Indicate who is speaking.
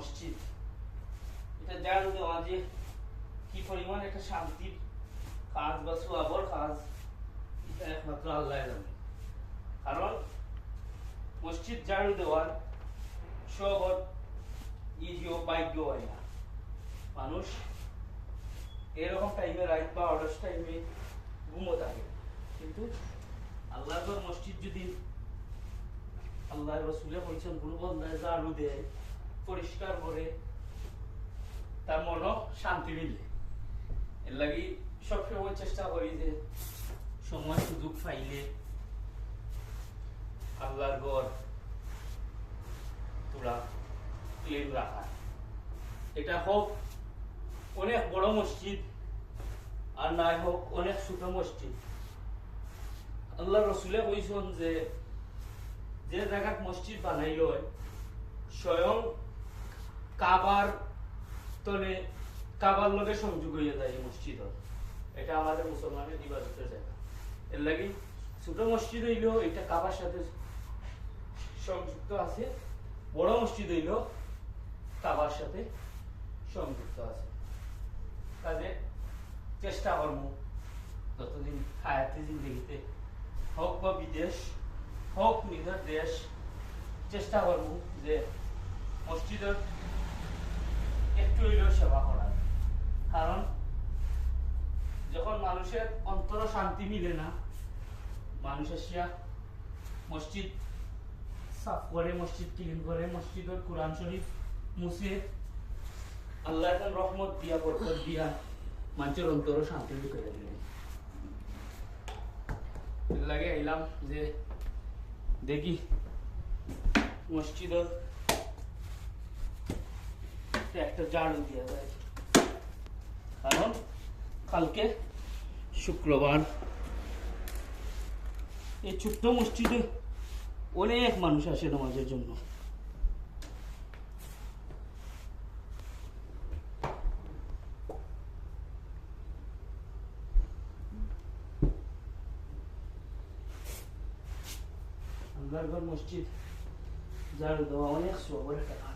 Speaker 1: মসজিদ। এটা জানো দেওয়া যে কি পরিমাণ একটা শান্তির কাজ বা সোয়াবর কাজ, এটা একমাত্র আল্লাহ জানে। কারণ মসজিদ ঝাড়ু দেওয়ার সবর ইজিও পাইজ্ঞ হয় না। মানুষ এরকম টাইমে রাত বা অর্ডার টাইমে ঘুমো থাকে। কিন্তু আল্লাহর মসজিদ যদি আল্লাহ রসুলে বলছেন কোনো বন্ধায় ঝাড়ু দেয় পরিষ্কার করে তার মনও শান্তি মিলে। এর লাগি সবসময় চেষ্টা করি যে সময় সুযোগ পাইলে আল্লাহর ঘর তোরা ক্লিন রাখা এটা হোক অনেক বড় মসজিদ আর নাই হোক অনেক ছোট মসজিদ। আল্লাহ রসুলে কইছেন যে যে জায়গাত মসজিদ বানাইল স্বয়ং কাবার তলে, কাবার লোকের সংযোগ হইয়া যায় এই মসজিদত। এটা আমাদের মুসলমানের ইবাদতের জায়গা। এর লাগি ছোট মসজিদ হইলেও এটা কাবার সাথে সংযুক্ত আছে, বড় মসজিদ হইলেও কাবার সাথে সংযুক্ত আছে। কাজে চেষ্টা করব যতদিন হায়াতে জিন্দগিতে হোক বা বিদেশ, হোক নিজের দেশ, চেষ্টা করব যে মসজিদের সেবা করার কারণ, যখন মানুষের অন্তর শান্তি মিলে না, মানুষের সিয়া মসজিদ সাফ করে, মসজিদ ক্লিন করে, মসজিদের কোরআন শরীফ মুছে, আল্লাহ এখন রহমত দিয়া, বরকত দিয়া মানুষের অন্তর শান্তি করে দিলেন। লাগে আইলাম যে, দেখি মসজিদের একটা ঝাড়ু দিয়া কারণ কালকে শুক্রবার এই ছোট্ট মসজিদে অনেক মানুষ আসে নামাজের জন্য মসজিদ ঝাড়ু দেওয়া অনেক সবর একটা।